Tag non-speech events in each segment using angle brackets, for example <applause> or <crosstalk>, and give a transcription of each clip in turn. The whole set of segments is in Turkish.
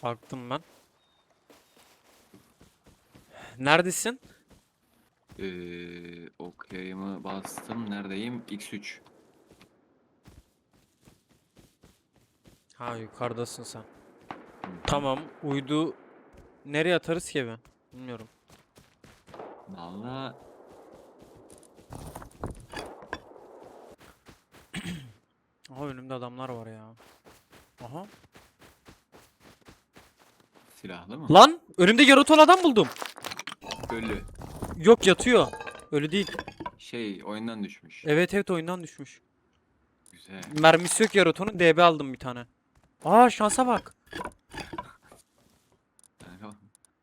Kalktım ben. Neredesin? Ee, ok yayımı bastım. Neredeyim? X3. Ha yukarıdasın sen. Hı. Tamam. Uydu nereye atarız ki evi? Bilmiyorum. Valla <clears throat> Aha önümde adamlar var ya. Aha. Silahlı mı? Lan önümde yaratan adam buldum. Ölü. Yok yatıyor. Ölü değil. Şey oyundan düşmüş. Evet evet oyundan düşmüş. Güzel. Mermisi yok Yaraton'un DB aldım bir tane. Aa şansa bak. <laughs>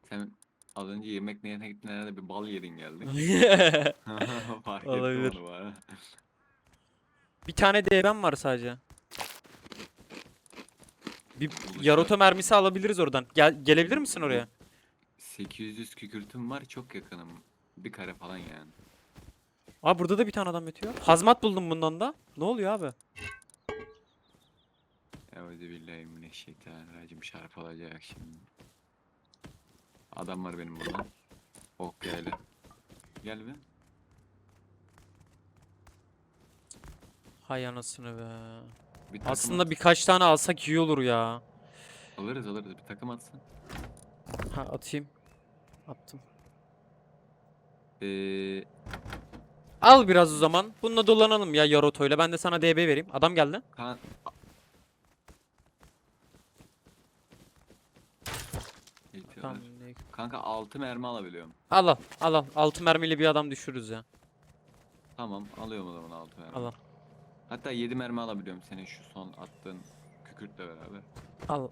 Sen az önce yemek niyetine gittin herhalde bir bal yedin geldin. <laughs> <laughs> Fark ettim Olabilir. onu bir tane DB'm var sadece. Bir. Yaroto mermisi alabiliriz oradan. Gel gelebilir misin oraya? 800 kükürtüm var çok yakınım. Bir kare falan yani. Aa burada da bir tane adam yatıyor. Hazmat buldum bundan da. Ne oluyor abi? Euzubillahimineşşeytanirracim şarp olacak şimdi. Adam var benim burada. Ok geldi. Gel bir. Hay anasını be. Bir takım Aslında at. birkaç tane alsak iyi olur ya. Alırız alırız bir takım atsın. Ha atayım. Attım. Ee, Al biraz o zaman. Bununla dolanalım ya Yaroto'yla. Ben de sana DB vereyim. Adam geldi. kan... İlk Tamam. Kanka 6 mermi alabiliyorum. Al al. Al al. Altı mermiyle bir adam düşürürüz ya. Tamam alıyorum o zaman 6 mermi. Al al. Hatta 7 mermi alabiliyorum senin şu son attığın kükürtle beraber. Al.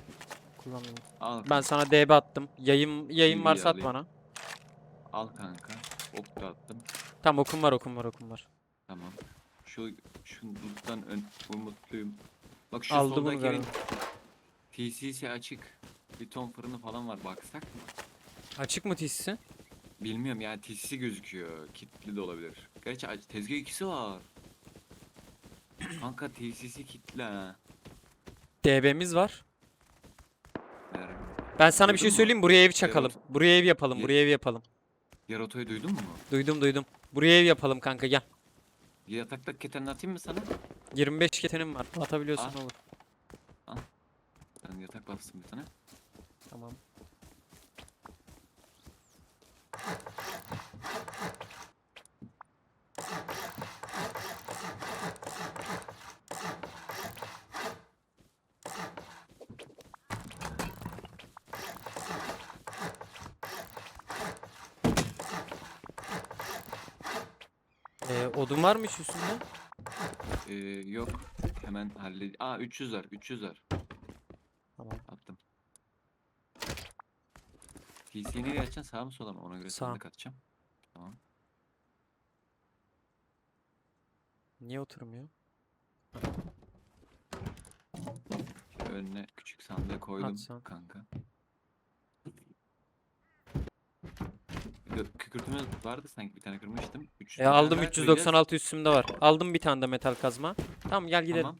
Kullanmayayım. Al Ben kanka. sana DB attım. Yayın yayın İyi, varsa at alayım. bana. Al kanka. Ok da attım. Tamam okum var okum var okum var. Tamam. Şu şundan ön umutluyum. Bak şu Aldı bunu soldaki evin galiba. TC'si açık. Bir ton fırını falan var baksak mı? Açık mı tisi? Bilmiyorum ya TC'si gözüküyor. Kitli de olabilir. Gerçi aç- tezgah ikisi var. Kanka TC'si kitli ha. DB'miz var. Merak- Ben sana bir şey mu? söyleyeyim mi? buraya ev çakalım. Buraya ev yapalım. Buraya ev yapalım. Yaroto'yu duydun mu? Duydum duydum. Buraya ev yapalım kanka gel. Yatakta keten atayım mı sana? 25 ketenim var. Atabiliyorsun Al. olur. Ben yatak bastım bir tane. Tamam. Ee, odun var mı hiç üstünde? Ee, yok. Hemen hallet. Aa 300 var. 300 var. Tamam. Attım. TC'yi nereye açacaksın? Sağa mı sola mı? Ona göre Sağ. sandık atacağım. Tamam. Niye oturmuyor? Şöyle önüne küçük sandığı koydum sen. kanka. Bir Kükürtümüz vardı sanki bir tane kırmıştım. 300 E aldım daha 396 üstümde var. Aldım bir tane de metal kazma. Tamam gel gidelim. Tamam.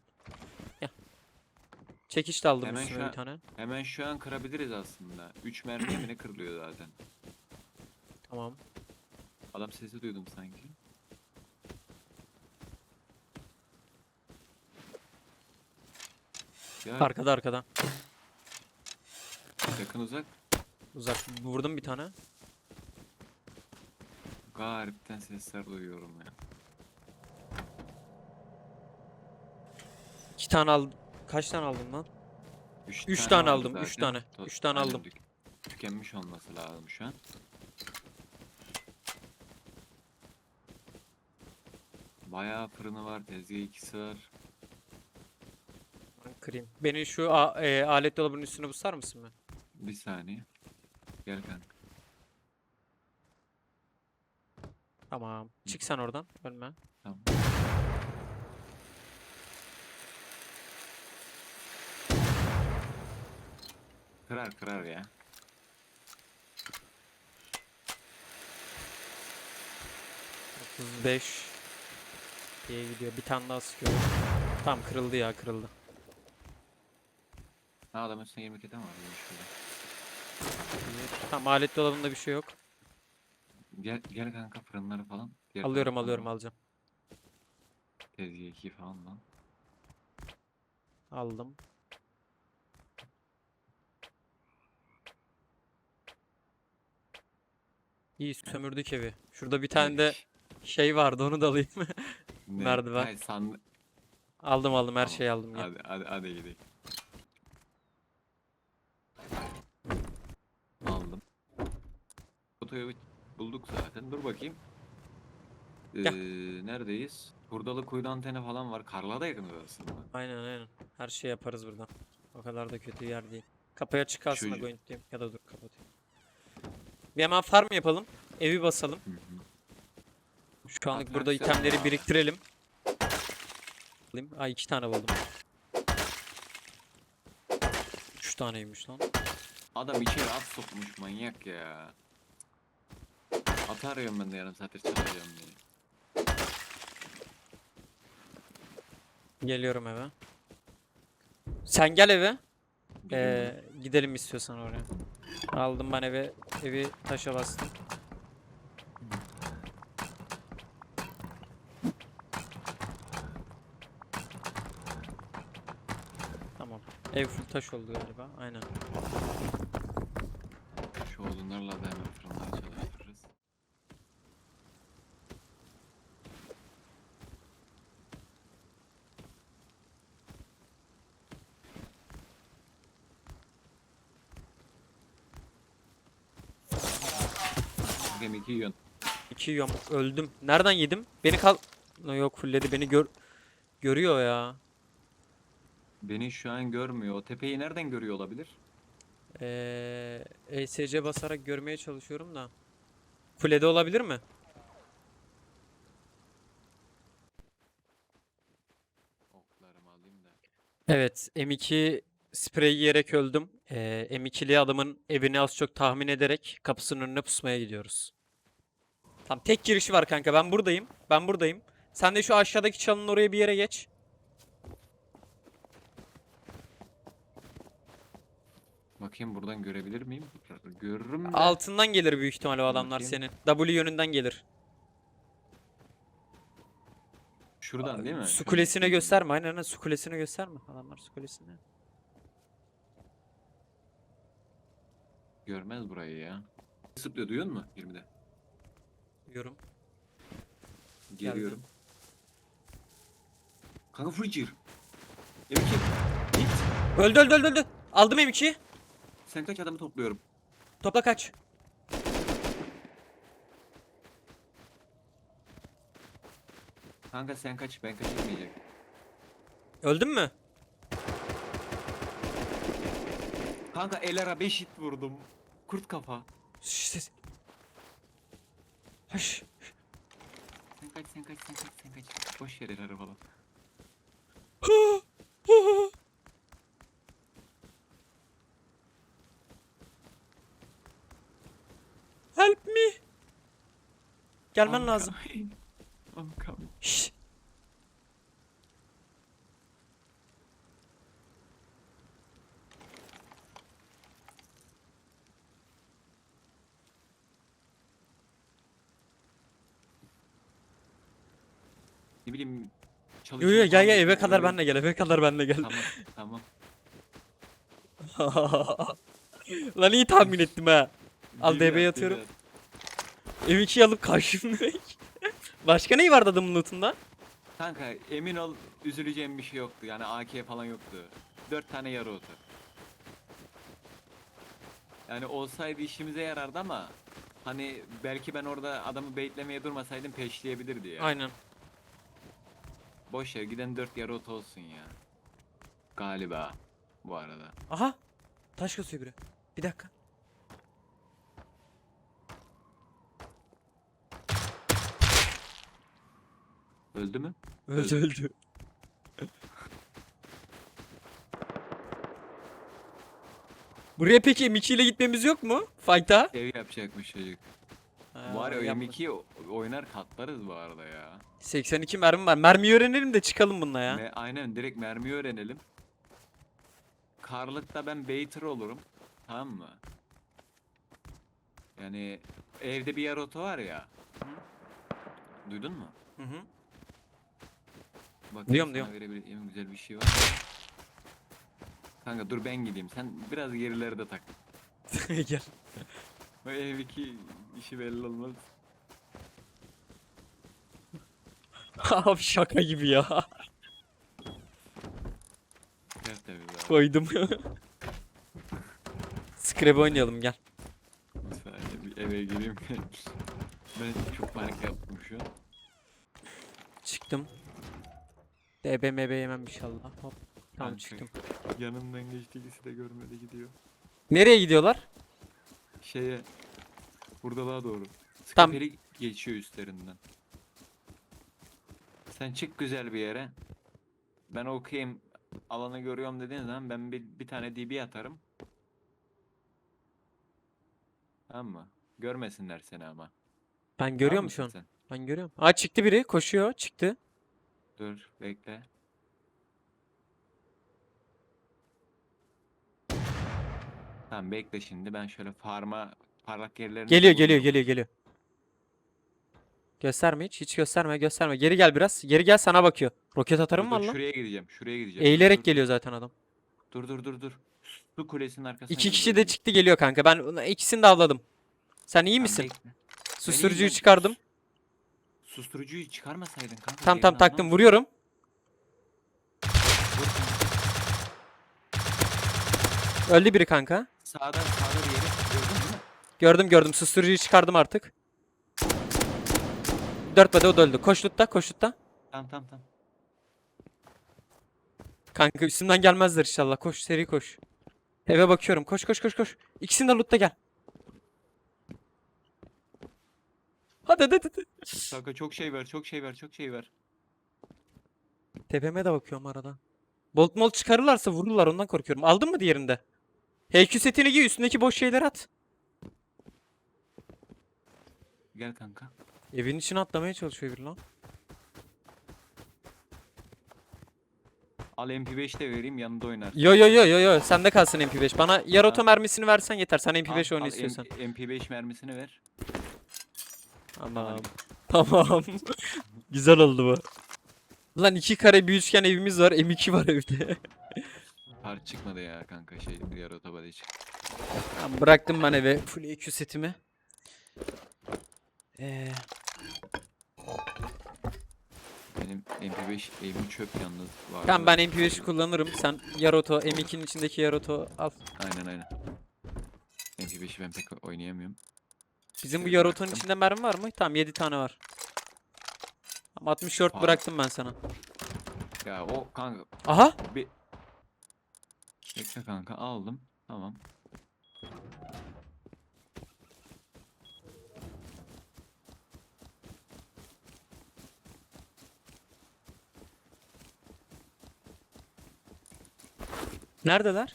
Çekiç de aldım Hemen üstüme şu bir an- tane. Hemen şu an kırabiliriz aslında. 3 mermiye mi ne kırılıyor zaten. Tamam. Adam sesi duydum sanki. Ya Arkada arkada. yakın uzak. Uzak. Vurdum bir tane. Garipten sesler duyuyorum ya. İki tane aldım. Kaç tane aldın lan? 3 Üç tane aldım, üç tane. Üç tane aldım. Tükenmiş olması lazım şu an. Bayağı fırını var, tezgah ikisi var. Ben kırayım. Beni şu a- e, alet dolabının üstüne busar mısın mı? Bir saniye. Gel kanka. Tamam. Çık sen oradan. Ölme. Tamam. Kırar kırar ya. Beş diye gidiyor. Bir tane daha sıkıyorum. Tamam kırıldı ya kırıldı. Ha adamın üstünde 20 kete mi var? Tamam alet dolabında bir şey yok. Gel, gel kanka fırınları falan. Diğer Alıyorum taraftan alıyorum al. alacağım. Tezgah 2 falan lan. Aldım. İyi sömürdük evi. Şurada bir tane de şey vardı onu da alayım. <laughs> Ne? merdiven. Hayır, sandı- aldım aldım her Tamam, şeyi aldım. Gel. Hadi hadi hadi gidelim. Aldım. Fotoyu bulduk zaten. Dur bakayım. Ee, neredeyiz? Hurdalı kuyuda anteni falan var. Karla da yakınız aslında. Aynen aynen. Her şey yaparız buradan. O kadar da kötü yer değil. Kapıya çıkarsın da Çocuk- going diyeyim. Ya da dur kapatayım. Bir hemen farm yapalım. Evi basalım. Hı hı. Şu anlık burada var. itemleri biriktirelim. Alayım. Ay iki tane buldum. Üç taneymiş lan. Adam içeri at sokmuş manyak ya. At arıyorum ben de yarım saattir çalışacağım diye. Geliyorum eve. Sen gel eve. Ee, gidelim istiyorsan oraya. Aldım ben eve. Evi taşa bastım. Tamam. Ev full taş oldu galiba. Aynen. Şu odunlarla da hemen fırınları iki yiyorsun. İki yiyorum. Öldüm. Nereden yedim? Beni kal... No, yok fullledi. Beni gör... Görüyor ya. Beni şu an görmüyor. O tepeyi nereden görüyor olabilir? Ee, ESC basarak görmeye çalışıyorum da. Kulede olabilir mi? Oklarımı alayım da. Evet, M2 sprey yiyerek öldüm. Ee, M2'li adamın evini az çok tahmin ederek kapısının önüne pusmaya gidiyoruz. Tamam, tek girişi var kanka. Ben buradayım. Ben buradayım. Sen de şu aşağıdaki çalının oraya bir yere geç. Bakayım buradan görebilir miyim? Görürüm de. Altından gelir büyük ihtimal o adamlar Bakayım. senin. W yönünden gelir. Şuradan değil mi? Su kulesine gösterme. Aynen aynen su kulesine gösterme. Adamlar su kulesine. Görmez burayı ya. Sıplıyor duyuyor musun 20'de? Diyorum. Geliyorum. Kanka Fırcır. M2. Git. Öldü öldü öldü öldü. Aldım M2'yi. Sen kaç adamı topluyorum. Topla kaç. Kanka sen kaç ben kaçırmayacak. Öldün mü? Kanka Elara 5 hit vurdum. Kurt kafa. Şşş ses. Haş. Sen kaç sen kaç sen kaç sen kaç. Boş ver Elara falan. Help me. Gelmen I'm lazım. coming. Ne bileyim Yo yo gel gel eve kadar benle gel eve kadar benle gel. Tamam tamam. <laughs> Lan iyi tahmin ettim ha. Al Deli DB'ye at, atıyorum. deli at. M2'yi alıp kaçtım direkt. <laughs> Başka neyi vardı adamın lootunda? Kanka emin ol üzüleceğim bir şey yoktu. Yani AK falan yoktu. 4 tane yarı otu. Yani olsaydı işimize yarardı ama hani belki ben orada adamı baitlemeye durmasaydım peşleyebilirdi ya. Aynen. Boş ver giden 4 yarı otu olsun ya. Galiba bu arada. Aha. Taş kasıyor biri. Bir dakika. Öldü mü? Öldü öldü. <laughs> Buraya peki M2 ile gitmemiz yok mu? Fight'a? Ev yapacakmış çocuk. Var ya yapma. M2 o- oynar katlarız bu arada ya. 82 mermi var. Mermiyi öğrenelim de çıkalım bununla ya. Me- aynen direkt mermi öğrenelim. karlıkta ben baiter olurum. Tamam mı? Yani evde bir yaroto var ya. Duydun mu? Hı hı. Bak Duyuyorum, sana duyuyorum. verebileceğim güzel bir şey var. Kanka dur ben gideyim. Sen biraz gerilerde tak. <laughs> Gel. Bu ev iki işi belli olmaz. <laughs> Abi şaka gibi ya. Tertemiz abi. Koydum. <laughs> Scrap oynayalım gel. Bir saniye bir eve gireyim. <laughs> ben çok panik yaptım şu an. Çıktım. DBMB yemem inşallah. Hop. Tamam çıktım. Yanından geçti ikisi de görmedi gidiyor. Nereye gidiyorlar? Şeye buradalığa doğru. Tam- Skaperi geçiyor üstlerinden. Sen çık güzel bir yere. Ben okuyayım alanı görüyorum dediğin zaman ben bir, bir tane DB atarım. Tamam mı? Görmesinler seni ama. Ben görüyor şu an? mısın Ben görüyorum. Aa çıktı biri. Koşuyor. Çıktı. sen? Dur bekle. Tamam bekle şimdi ben şöyle farma parlak yerlerini Geliyor geliyor buluyorum. geliyor geliyor. Gösterme hiç. Hiç gösterme gösterme. Geri gel biraz. Geri gel sana bakıyor. Roket atarım Dur, var dur, lan. Şuraya gideceğim. Şuraya gideceğim. Dur, Eğilerek dur, geliyor zaten adam. Dur dur dur dur. Su kulesinin arkasına İki kişi gidiyorum. de çıktı geliyor kanka. Ben ikisini de avladım. Sen iyi Tamam, misin? bekle. Susturucuyu çıkardım. Susturucuyu çıkarmasaydın kanka. Tam yerini tam taktım. anlamadım. Vuruyorum. Vur kanka. Öldü biri kanka. Sağda sağda bir yere gördün mi? Gördüm gördüm. Susturucuyu çıkardım artık. Dört bede o da öldü. Koş lutta koş lutta. Tamam tamam tamam. Kanka üstümden gelmezler inşallah. Koş seri koş. Eve bakıyorum. Koş koş koş koş. İkisini de lootta gel. Hadi hadi. hadi. Kanka çok şey ver çok şey ver çok şey ver. Tepeme de bakıyorum arada. Bolt mol çıkarırlarsa vururlar ondan korkuyorum. Aldın mı diğerinde? HQ setini giy üstündeki boş şeyleri at. Gel kanka. Evin içine atlamaya çalışıyor bir lan. Al MP5 de vereyim yanında oynar. Yo yo yo yo yo sende kalsın MP5. Bana Yaroto mermisini versen yeter. Sen MP5 Al- oyna istiyorsan. M- MP5 mermisini ver. Tamam. <laughs> Tamam. <laughs> Güzel oldu bu. Lan iki kare bir üçgen evimiz var. M2 var evde. <laughs> Par çıkmadı ya kanka şey diğer otobada. Tamam, bıraktım ben eve full EQ setimi. Ee, Benim MP5 evim çöp yalnız var. tamam ben MP5'i kullanırım. Sen Yaroto M2'nin içindeki Yaroto al. Aynen aynen. MP5'i ben pek oynayamıyorum. Bizim bu Şöyle Yaroto'nun bıraktım. içinde mermi var mı? Tamam 7 tane var. Tamam 60 short Var. bıraktım ben sana. Ya o kanka Aha! bir Bekle kanka aldım. Tamam. Neredeler?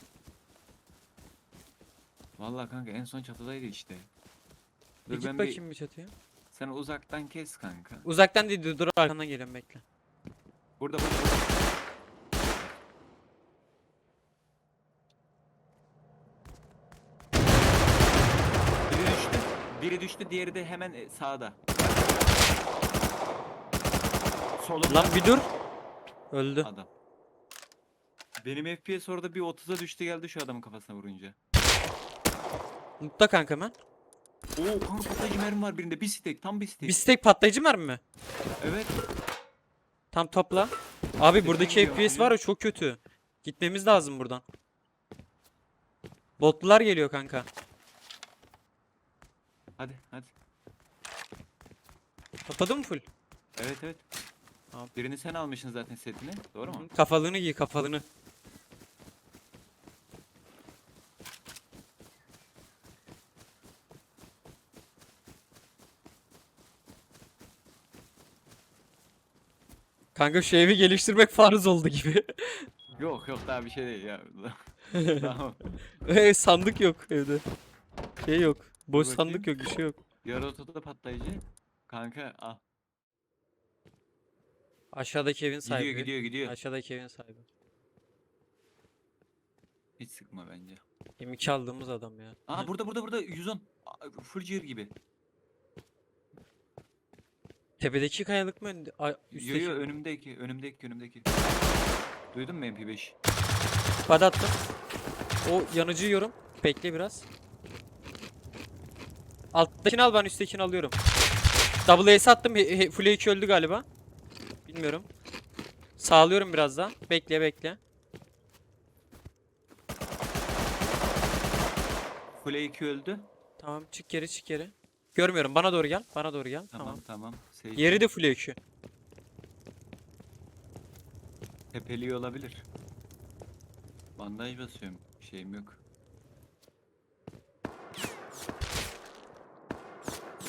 Vallahi kanka en son çatıdaydı işte. Bir Dur git ben bir bakayım bir çatıya. sen uzaktan kes kanka. Uzaktan değil dur, arkandan geliyorum bekle. Burada burada. burada. Biri düştü. Biri düştü, diğeri de hemen e, sağda. Solunda Lan bir dur. Öldü. adam. Benim FPS orada bir 30'a düştü geldi şu adamın kafasına vurunca. Mutla kanka hemen. Oo kanka patlayıcı mermi var birinde. Bir stek, tam bir stek. Bir stack patlayıcı mermi mi? Evet. Tam topla. Abi buradaki gidiyor, FPS var ya çok kötü. Gitmemiz lazım buradan. Botlular geliyor kanka. Hadi hadi. Patladın mı full? Evet evet. Tamam. Birini sen almışsın zaten setini. Doğru mu? Kafalığını giy kafalığını. Kanka şu evi geliştirmek farz oldu gibi. <laughs> Yok yok daha bir şey değil ya. <laughs> tamam. Ee, sandık yok evde. Şey yok. Boş bakayım. sandık yok, bir şey yok. Yaroto'da patlayıcı. Kanka al. Aşağıdaki evin sahibi. Gidiyor gidiyor gidiyor. Aşağıdaki evin sahibi. Hiç sıkma bence. M2 aldığımız adam ya. Aa burada burada burada 110. Aa, Full gear gibi. Tepedeki kayalık mı? önde- Ay, Yo üstteki. yo önümdeki önümdeki önümdeki. Duydun mu MP5? Bad attım. O yanıcı yiyorum. Bekle biraz. Alttakini al ben üsttekini alıyorum. Double ace attım. He- he- Full H öldü galiba. Bilmiyorum. Sağlıyorum biraz daha. Bekle bekle. Full EQ öldü. Tamam çık geri çık geri. Görmüyorum. Bana doğru gel. Bana doğru gel. Tamam Tamam. tamam. Yeri de full H. tepeliyor olabilir. Bandaj basıyorum. Şeyim yok.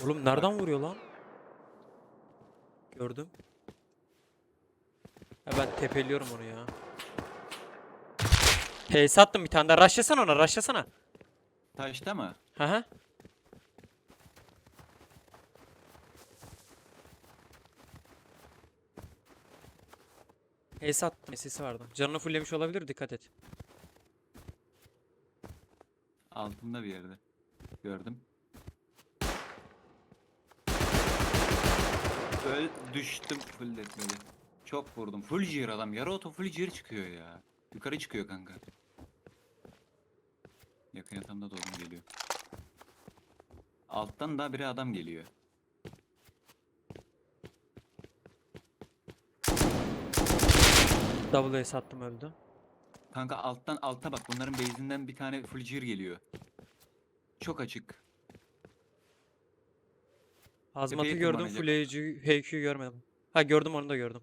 Oğlum nereden vuruyor lan? Gördüm. Ya ben tepeliyorum onu ya. PS attım bir tane daha. Rushlasana ona, rushlasana. Taşta mı? Hı hı. PS attım. Sesi vardı. Canını fulllemiş olabilir, dikkat et. Altında bir yerde. Gördüm. Öl düştüm full etmedi. Çok vurdum. Full gear adam. Yarı oto full gear çıkıyor ya. Yukarı çıkıyor kanka. Yakın yatağımda doğdum geliyor. Alttan da biri adam geliyor. Double ace attım öldü. Kanka alttan alta bak. Bunların base'inden bir tane full gear geliyor. Çok açık. Hazmat'ı yakın gördüm, full HQ'yu görmedim. Ha gördüm onu da gördüm.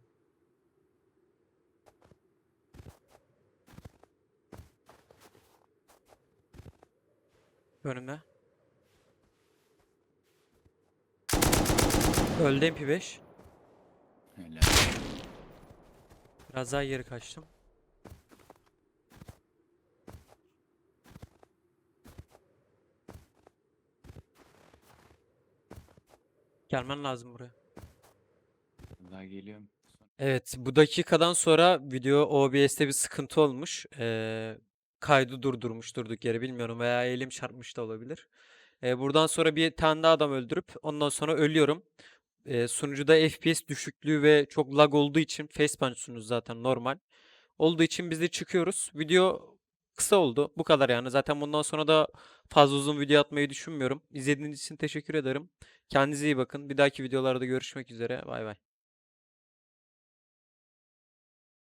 Önümde. Öldü MP5. Öyle. Biraz daha geri kaçtım. Gelmen lazım buraya. Daha geliyorum. Evet, bu dakikadan sonra video OBS'te bir sıkıntı olmuş. Ee, kaydı durdurmuş durduk yere bilmiyorum veya elim çarpmış da olabilir. Ee, buradan sonra bir tane daha adam öldürüp ondan sonra ölüyorum. Ee, sunucuda FPS düşüklüğü ve çok lag olduğu için facepunch sunucu zaten normal. Olduğu için biz de çıkıyoruz. Video kısa oldu. Bu kadar yani. Zaten bundan sonra da fazla uzun video atmayı düşünmüyorum. İzlediğiniz için teşekkür ederim. Kendinize iyi bakın. Bir dahaki videolarda görüşmek üzere. Bay bay.